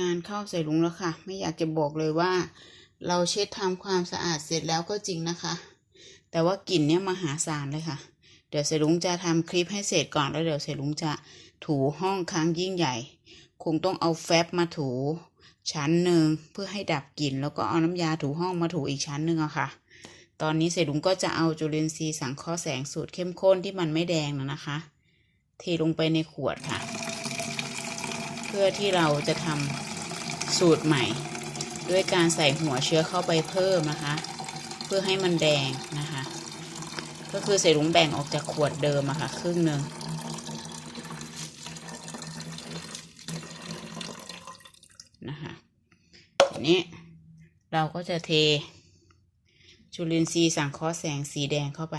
งานเข้าใส่ลุงแล้วค่ะ ไม่อยากจะบอกเลยว่า เราเช็ดทำความสะอาดเสร็จแล้วก็จริงนะคะ แต่ว่ากลิ่นเนี่ยมหาศาลเลยค่ะ เดี๋ยวเสลุงจะทำคลิปให้เสร็จก่อนแล้วเดี๋ยวเสลุงจะถูห้องครั้งยิ่งใหญ่ คงต้องเอาแฟบมาถู ชั้นหนึ่งเพื่อให้ดับกลิ่น แล้วก็เอาน้ำยาถูห้องมาถูอีกชั้นหนึ่งอะค่ะ ตอนนี้เสลุงก็จะเอาจุลินทรีย์สังเคราะห์แสงสูตรเข้มข้นที่มันไม่แดงนะนะคะ เทลงไปในขวดค่ะ เพื่อที่เราจะทำ สูตรใหม่ ด้วยการใส่หัวเชื้อเข้าไปเพิ่มนะคะ เพื่อให้มันแดงนะคะ ก็คือใส่ลุงแบ่งออกจากขวดเดิมอะค่ะ ครึ่งหนึ่งนะคะทีนี้เราก็จะเทจุลินทรีย์สังเคราะห์แสงสีแดงเข้าไป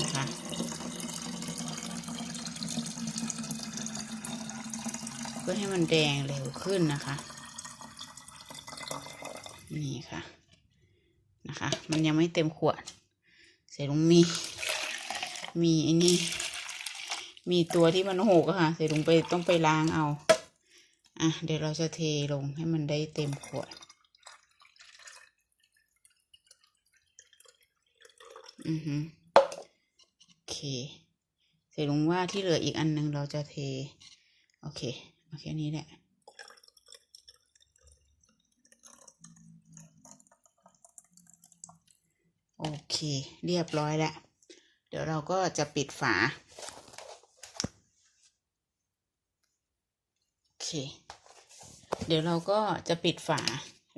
นะคะ เพื่อให้มันแดงเร็วขึ้นนะคะ นี่ค่ะนะคะ มันยังไม่เต็มขวด เสร็จลงมี มีไอ้นี่ มีตัวที่มันโหกอะค่ะ เสร็จลงไปต้องไปล้างเอา อะ เดี๋ยวเราจะเทลงให้มันได้เต็มขวด อือฮึโอเค เสร็จลงว่าที่เหลืออีกอันหนึ่งเราจะเท โอเค โอเคนี้แหละโอเค เรียบร้อยแล้ว เดี๋ยวเราก็จะปิดฝา โอเค เดี๋ยวเราก็จะปิดฝา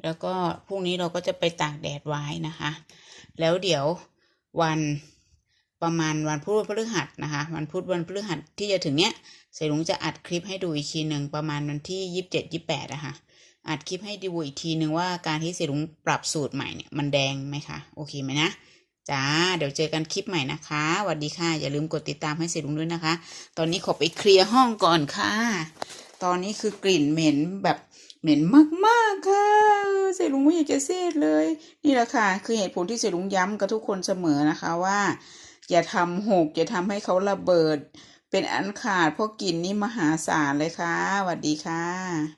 แล้วก็พรุ่งนี้เราก็จะไปตากแดดไว้นะคะ แล้วเดี๋ยววัน ประมาณวันพุธพฤหัสนะคะ วันพุธวันพฤหัสที่จะถึงเนี้ยเสยลุงจะอัดคลิปให้ดูอีกทีหนึ่งประมาณวันที่ยี่สิบเจ็ดยี่แปดนะคะอัดคลิปให้ดูอีกทีหนึ่งว่าการที่เสยลุงปรับสูตรใหม่เนี่ยมันแดงไหมคะโอเคไหมนะจ้าเดี๋ยวเจอกันคลิปใหม่นะคะสวัสดีค่ะอย่าลืมกดติดตามให้เสยลุงด้วยนะคะ ตอนนี้ขอไปเคลียร์ห้องก่อนค่ะ ตอนนี้คือกลิ่นเหม็นแบบเหม็นมากๆค่ะเสลุงไม่อยากจะเซดเลย นี่แหละค่ะ คือเหตุผลที่เสลุงย้ำกับทุกคนเสมอนะคะว่า อย่าทำหกอย่าทำให้เขาระเบิด เป็นอันขาดเพราะกลิ่นนี่มหาศาลเลยค่ะสวัสดีค่ะ